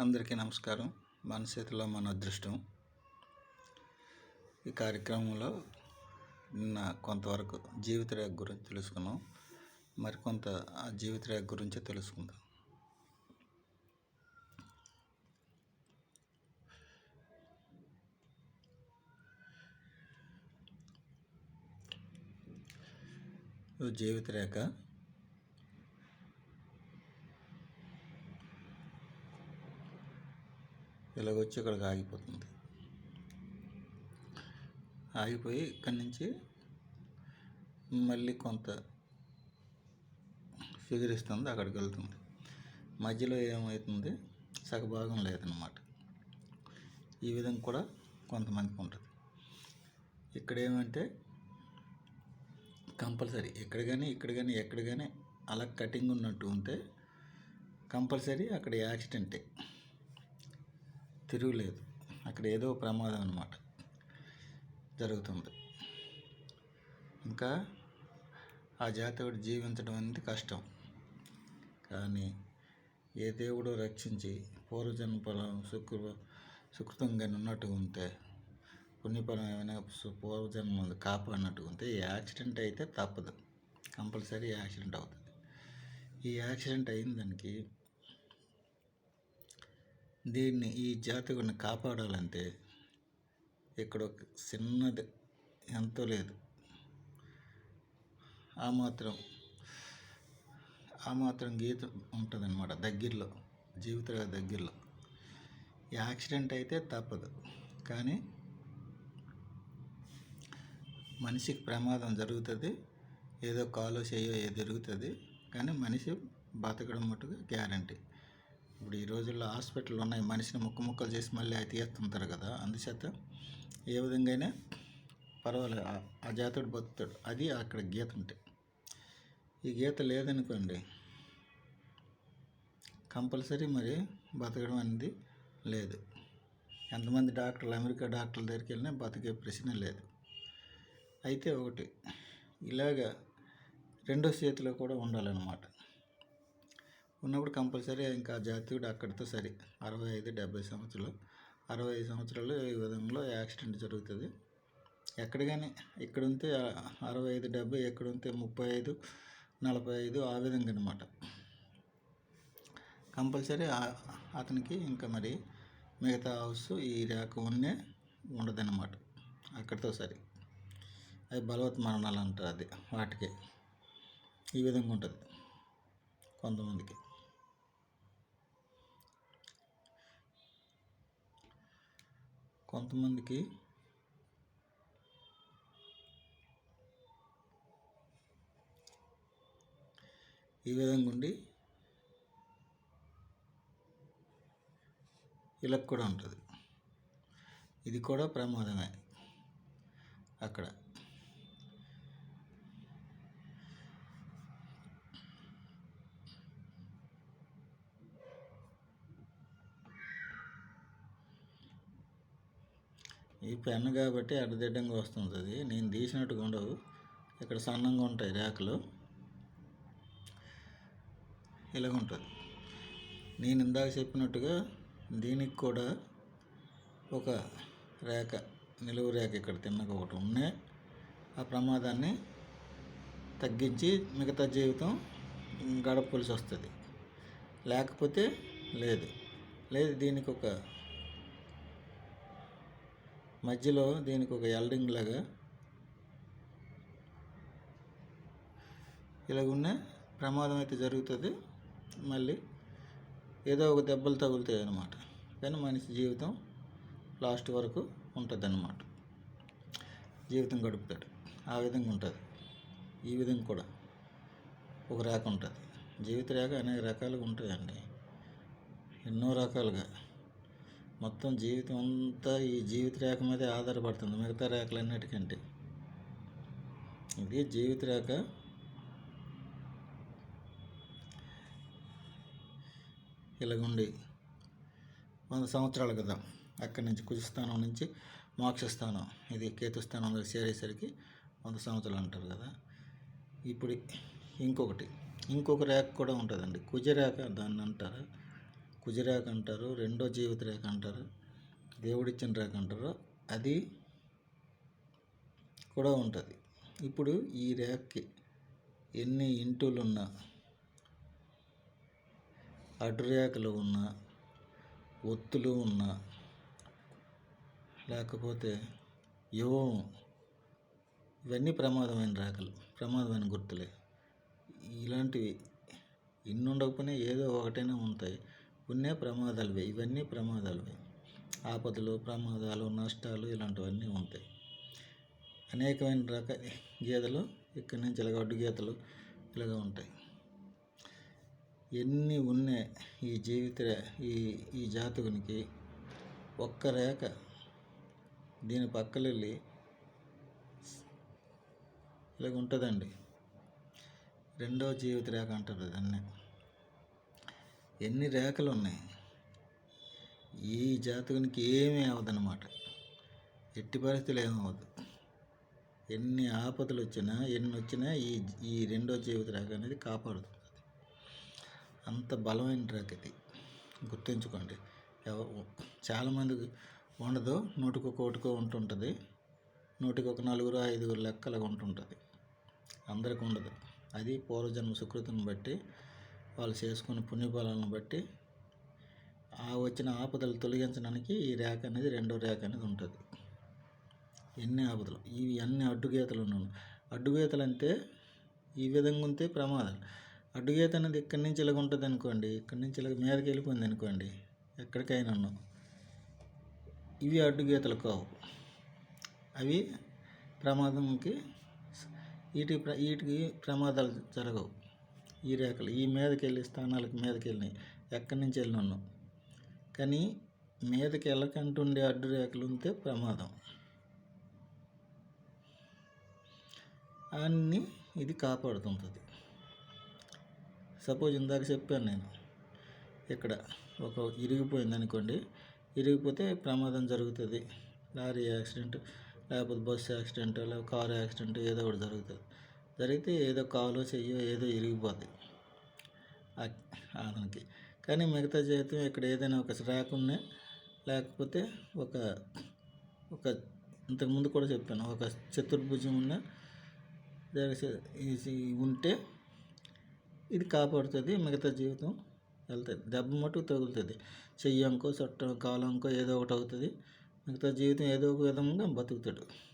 అందరికీ నమస్కారం. మన చేతిలో మన అదృష్టం. ఈ కార్యక్రమంలో నిన్న కొంతవరకు జీవిత రేఖ గురించి తెలుసుకున్నాం. మరికొంత ఆ జీవిత రేఖ గురించి తెలుసుకుందాం. జీవిత రేఖ ఇలాగొచ్చి ఇక్కడికి ఆగిపోతుంది. ఆగిపోయి ఇక్కడి నుంచి మళ్ళీ కొంత ఫిగర్ ఇస్తుంది అక్కడికి వెళ్తుంది. మధ్యలో ఏమవుతుంది సగభాగం లేదనమాట ఈ విధంగా కూడా కొంతమందికి ఉంటుంది. ఇక్కడ ఏమంటే కంపల్సరీ ఇక్కడ కానీ ఇక్కడ కానీ ఎక్కడ కానీ అలా కటింగ్ ఉన్నట్టు ఉంటే కంపల్సరీ అక్కడ యాక్సిడెంటే. తిరుగులేదు. అక్కడ ఏదో ప్రమాదం అనమాట జరుగుతుంది. ఇంకా ఆ జాతకుడు జీవించడం అనేది కష్టం. కానీ ఏ దేవుడు రక్షించి పూర్వజన్మ ఫలం సుకృ సుకృతంగా ఉన్నట్టు ఉంటే పుణ్యఫలం ఏమైనా పూర్వజన్మ కాపాడినట్టు ఉంటే ఈ యాక్సిడెంట్ అయితే తప్పదు. కంపల్సరీ యాక్సిడెంట్ అవుతుంది. ఈ యాక్సిడెంట్ అయిన దానికి దీన్ని ఈ జాతకుడిని కాపాడాలంటే ఇక్కడ ఒక చిన్నది ఎంతో లేదు. ఆ మాత్రం ఆ మాత్రం గీత ఉంటుందన్నమాట దగ్గరలో జీవిత దగ్గరలో. యాక్సిడెంట్ అయితే తప్పదు. కానీ మనిషికి ప్రమాదం జరుగుతుంది ఏదో కాలో చేయో ఏదో జరుగుతుంది కానీ మనిషి బతకడం మటుకు గ్యారంటీ. ఇప్పుడు ఈ రోజుల్లో హాస్పిటల్ ఉన్నాయి. మనిషిని ముక్క ముక్కలు చేసి మళ్ళీ అవి తీస్తుంటారు కదా. అందుచేత ఏ విధంగా అయినా పర్వాలేదు. ఆ- ఆ జాతుడు బతుకుతాడు. అది అక్కడ గీత ఉంటే. ఈ గీత లేదనుకోండి కంపల్సరీ మరి బతకడం అనేది లేదు. ఎంతమంది డాక్టర్లు అమెరికా డాక్టర్ల దగ్గరికి వెళ్ళినా బతికే ప్రశ్న లేదు. అయితే ఒకటి ఇలాగా రెండో చేతిలో కూడా ఉండాలన్నమాట. ఉన్నప్పుడు కంపల్సరీ ఇంకా జాతీయుడు అక్కడితో సరి. అరవై ఐదు డెబ్బై సంవత్సరాలు. అరవై ఐదు సంవత్సరాలు ఈ విధంలో యాక్సిడెంట్ జరుగుతుంది. ఎక్కడ కానీ ఇక్కడ ఉంటే అరవై ఐదు డెబ్బై ఎక్కడ ఉంటే ముప్పై ఐదు నలభై ఐదు ఆ విధంగా అనమాట కంపల్సరీ అతనికి ఇంకా మరి మిగతా హౌస్ ఈ రేఖ ఉన్నే ఉండదన్నమాట. అక్కడితో సరి. అవి బలవత్ మరణాలు అంటారు అది వాటికి. ఈ విధంగా ఉంటుంది కొంతమందికి. కొంతమందికి ఈ విధంగా ఉండి ఇలా కూడా ఉంటుంది. ఇది కూడా ప్రమాదమే అక్కడ. ఈ పెన్ కాబట్టి అడ్డదిడ్డంగా వస్తుంది అది. నేను తీసినట్టుగా ఉండవు. ఇక్కడ సన్నంగా ఉంటాయి రేఖలు ఇలాగ ఉంటుంది. నేను ఇందాక చెప్పినట్టుగా దీనికి కూడా ఒక రేఖ నిలువు రేఖ ఇక్కడ తిన్నగా ఒకటి ఉన్నాయి ఆ ప్రమాదాన్ని తగ్గించి మిగతా జీవితం గడపవలసి వస్తుంది. లేకపోతే లేదు. లేదు దీనికి ఒక మధ్యలో దీనికి ఒక ఎల్డింగ్ లాగా. ఇలాగున్న ప్రమాదం అయితే జరుగుతుంది. మళ్ళీ ఏదో ఒక దెబ్బలు తగులుతాయి అన్నమాట కానీ మనిషి జీవితం లాస్ట్ వరకు ఉంటుంది అన్నమాట జీవితం గడుపుతాడు. ఆ విధంగా ఉంటుంది. ఈ విధంగా కూడా ఒక రేఖ ఉంటుంది. జీవిత రేఖ అనేక రకాలుగా ఉంటాయండి. ఎన్నో రకాలుగా. మొత్తం జీవితం అంతా ఈ జీవిత రేఖ మీదే ఆధారపడుతుంది మిగతా రేఖలన్నిటికంటే. ఇది జీవిత రేఖ. ఇలాగుండి వంద సంవత్సరాలు కదా అక్కడి నుంచి కుజస్థానం నుంచి మోక్షస్థానం ఇది కేతుస్థానం దగ్గర చేరేసరికి వంద సంవత్సరాలు అంటారు కదా. ఇప్పుడు ఇంకొకటి ఇంకొక రేఖ కూడా ఉంటుందండి కుజ రేఖ దాన్ని అంటారు కుజిరేఖ అంటారు రెండో జీవిత రేఖ అంటారు దేవుడిచ్చిన రేఖ అంటారు. అది కూడా ఉంటుంది. ఇప్పుడు ఈ రేఖకి ఎన్ని ఇంటులు ఉన్నా అడ్డు రేఖలు ఉన్నా ఒత్తులు ఉన్నా లేకపోతే యువం ఇవన్నీ ప్రమాదమైన రేఖలు ప్రమాదమైన గుర్తులే. ఇలాంటివి ఇన్ని ఉండకపోయినా ఏదో ఒకటైనా ఉంటాయి. ఉన్నే ప్రమాదాలువే ఇవన్నీ ప్రమాదాలువే ఆపదలు ప్రమాదాలు నష్టాలు ఇలాంటివన్నీ ఉంటాయి. అనేకమైన రక గీతలు ఇక్కడి నుంచి ఇలాగ అడ్డు గీతలు ఇలాగ ఉంటాయి. ఎన్ని ఉన్నాయి ఈ జీవిత ఈ ఈ జాతకునికి ఒక్క రేఖ దీని పక్కలెళ్ళి ఇలాగ ఉంటుందండి. రెండో జీవిత రేఖ అంటారు దాన్ని. ఎన్ని రేఖలు ఉన్నాయి ఈ జాతకునికి ఏమీ అవ్వదన్నమాట ఎట్టి పరిస్థితులు ఏమవ్వదు ఎన్ని ఆపదలు వచ్చినా ఎన్ని వచ్చినా ఈ ఈ రెండో జీవిత రేఖ అనేది కాపాడుతుంది. అంత బలమైన రేఖ ఇది. గుర్తుంచుకోండి. ఎవ- చాలామందికి ఉండదు. నూటికి కోటికో ఉంటుంటుంది. నూటికి ఒక నలుగురు ఐదుగురు లెక్కలుగా ఉంటుంటుంది. అందరికి ఉండదు. అది పూర్వజన్మ సుకృతిని బట్టి వాళ్ళు చేసుకున్న పుణ్యఫలాలను బట్టి ఆ వచ్చిన ఆపదలు తొలగించడానికి ఈ రేఖ అనేది రెండో రేఖ అనేది ఉంటుంది. ఎన్ని ఆపదలు? ఇవి అన్ని అడ్డుగీతలు ఉన్నాను అడ్డుగీతలు అంటే ఈ విధంగా ఉంటే ప్రమాదాలు. అడ్డుగీత అనేది ఇక్కడి నుంచి ఇలాగ ఉంటుంది అనుకోండి ఇక్కడి నుంచి ఇలాగ మీదకి వెళ్ళిపోయింది అనుకోండి ఎక్కడికైనా ఉన్నాం. ఇవి అడ్డుగీతలు కావు. అవి ప్రమాదంకి వీటి ప్ర- వీటికి ప్రమాదాలు జరగవు. ఈ రేఖలు ఈ మీదకి వెళ్ళి స్థానాలకు మీదకి వెళ్ళినాయి ఎక్కడి నుంచి వెళ్ళి? కానీ మీదకి వెళ్ళకంటుండే అడ్డు రేఖలు ఉంటే ప్రమాదం. అన్నీ ఇది కాపాడుతుంటుంది. సపోజ్ ఇందాక చెప్పాను నేను ఇక్కడ ఒక ఇరిగిపోయింది అనుకోండి ఇరిగిపోతే ప్రమాదం జరుగుతుంది. లారీ యాక్సిడెంట్ లేకపోతే బస్సు యాక్సిడెంట్ లేకపోతే కారు యాక్సిడెంట్ ఏదో ఒకటి జరుగుతుంది. జరిగితే ఏదో కాలో చెయ్యో ఏదో ఇరిగిపోద్ది. ఆ- అతనికి కానీ మిగతా జీవితం ఇక్కడ ఏదైనా ఒక రాకున్నా లేకపోతే ఒక ఒక ఇంతకుముందు కూడా చెప్పాను ఒక చతుర్భుజం ఉన్న ఉంటే ఇది కాపాడుతుంది మిగతా జీవితం వెళ్తుంది. దెబ్బ మటుకు తగులుతుంది. చెయ్యంకో చుట్టం కాలంకో ఏదో ఒకటి అవుతుంది. మిగతా జీవితం ఏదో ఒక విధంగా బతుకుతాడు.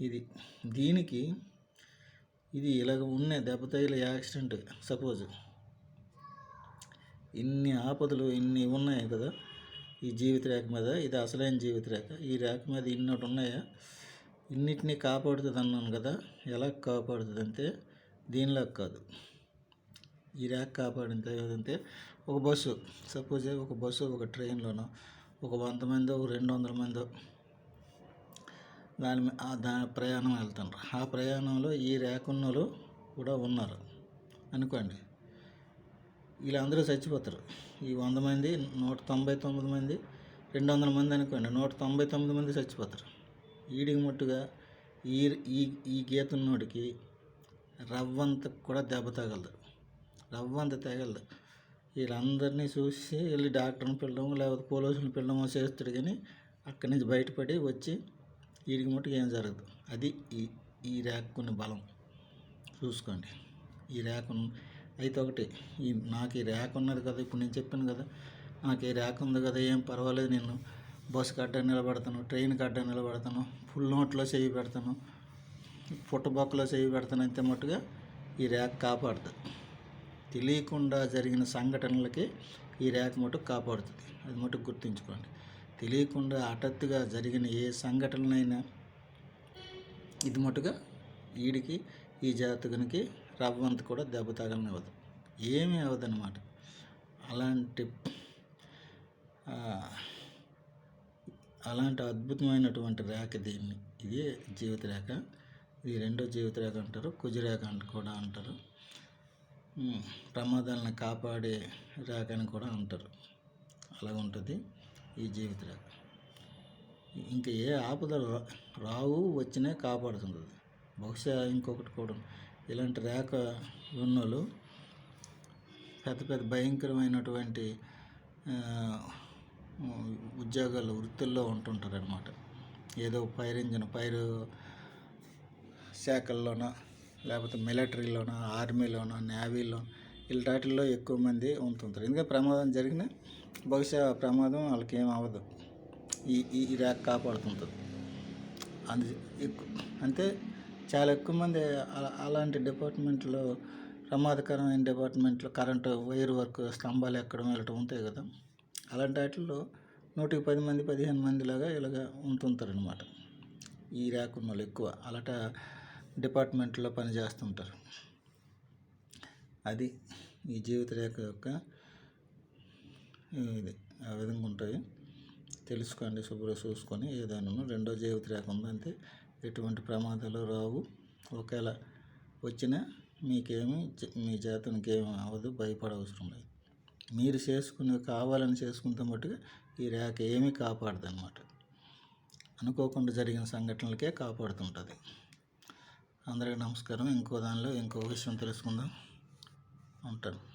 ఇది. దీనికి ఇది ఇలాగ ఉన్న దెబ్బ యాక్సిడెంట్ సపోజ్. ఇన్ని ఆపదలు ఇన్ని ఉన్నాయి కదా ఈ జీవిత రేఖ మీద ఇది అసలైన జీవిత రేఖ. ఈ రేఖ మీద ఇన్నోటి ఉన్నాయా? ఇన్నిటినీ కాపాడుతుంది అన్నాను కదా ఎలా కాపాడుతుంది అంటే దీనిలా కాదు. ఈ రేఖ కాపాడింది ఏదంటే ఒక బస్సు. సపోజ్ ఒక బస్సు ఒక ట్రైన్లోనో ఒక వంద మందో ఒక రెండు వందల మందో దాని ఆ దాని ప్రయాణం వెళ్తున్నారు ఆ ప్రయాణంలో ఈ రేకున్నలు కూడా ఉన్నారు. అనుకోండి. వీళ్ళందరూ చచ్చిపోతారు. ఈ వంద మంది నూట తొంభై తొమ్మిది మంది రెండు వందల మంది అనుకోండి నూట తొంభై తొమ్మిది మంది చచ్చిపోతారు. ఈడికి మట్టుగా ఈ ఈ ఈ గీత ఉన్నోడికి రవ్వంత కూడా దెబ్బ తగలదు. రవ్వంత తగలదు. వీళ్ళందరినీ చూసి వెళ్ళి డాక్టర్ని పిల్లడం లేకపోతే పోలీసులను పిల్లడమో చేస్తాడు కానీ అక్కడి నుంచి బయటపడి వచ్చి వీడికి మట్టుకు ఏం జరగదు. అది ఈ ఈ రేఖకున్న బలం. చూసుకోండి. ఈ ర్యాక్ అయితే ఒకటి ఈ నాకు ఈ ర్యాక్ ఉన్నది కదా ఇప్పుడు నేను చెప్పాను కదా నాకు ఈ ర్యాక్ ఉంది కదా ఏం పర్వాలేదు నేను బస్సు కట్ట నిలబడతాను ట్రైన్ కట్ట నిలబడతాను ఫుల్ నోట్లో చేయి పెడతాను పుట్టబొక్కలో చేయి పెడతాను అంతే మట్టుగా ఈ ర్యాక్ కాపాడుతుంది. తెలియకుండా జరిగిన సంఘటనలకి ఈ ర్యాక్ మటుకు కాపాడుతుంది. అది మటుకు గుర్తుంచుకోండి. తెలియకుండా హఠాత్తుగా జరిగిన ఏ సంఘటనలైనా ఇది మటుగా వీడికి ఈ జాతకునికి రవ్వంత కూడా దెబ్బ తగలనివ్వదు. ఏమీ అవ్వదన్నమాట. అలాంటి అలాంటి అద్భుతమైనటువంటి రేఖ దీన్ని. ఇదే జీవిత రేఖ ఇది రెండో జీవిత రేఖ అంటారు కుజిరేఖ అంట కూడా అంటారు. ప్రమాదాలను కాపాడే రేఖ అని కూడా అంటారు. అలా ఉంటుంది ఈ జీవిత రేఖ ఇంకా ఏ ఆపదలు రావు వచ్చినా కాపాడుతుంది బహుశా ఇంకొకటి కూడా. ఇలాంటి రేఖ ఉన్నోళ్ళు పెద్ద పెద్ద భయంకరమైనటువంటి ఉద్యోగాలు వృత్తుల్లో ఉంటుంటారు అనమాట ఏదో ఫైర్ ఇంజిన్ ఫైర్ శాఖల్లోనో లేకపోతే మిలిటరీలోనో ఆర్మీలోనో నేవీలో ఇలాంటిలో ఎక్కువ మంది ఉంటుంటారు. ఎందుకంటే ప్రమాదం జరిగిన బహుశా ప్రమాదం వాళ్ళకి ఏం అవ్వదు. ఈ ఈ ర్యాక్ కాపాడుతుంటుంది. అందు ఎక్కు అంటే చాలా ఎక్కువ మంది అలా- అలాంటి డిపార్ట్మెంట్లో ప్రమాదకరమైన డిపార్ట్మెంట్లో కరెంటు వైర్ వర్క్ స్తంభాలు ఎక్కడం వెళ్ళటం ఉంటాయి కదా. అలాంటి వాటిల్లో నూటికి పది మంది పదిహేను మంది లాగా ఇలాగ ఉంటుంటారనమాట ఈ ర్యాక్ ఉన్న వాళ్ళు ఎక్కువ. అలాట డిపార్ట్మెంట్లో పనిచేస్తుంటారు. అది ఈ జీవిత రేఖ యొక్క ఇది ఆ విధంగా ఉంటుంది. తెలుసుకోండి శుభ్రం చూసుకొని ఏదైనా రెండో జీవిత రేఖ ఉందంటే ఎటువంటి ప్రమాదాలు రావు. ఒకవేళ వచ్చినా మీకేమి మీ జాతనికి ఏమి అవ్వదు భయపడవసరం లేదు. మీరు చేసుకునే కావాలని చేసుకుంటే మట్టుగా ఈ రేఖ ఏమీ కాపాడదు అనమాట అనుకోకుండా జరిగిన సంఘటనలకే కాపాడుతుంటుంది. అందరికీ నమస్కారం. ఇంకో దానిలో ఇంకో విషయం తెలుసుకుందాం. ఉంటాను.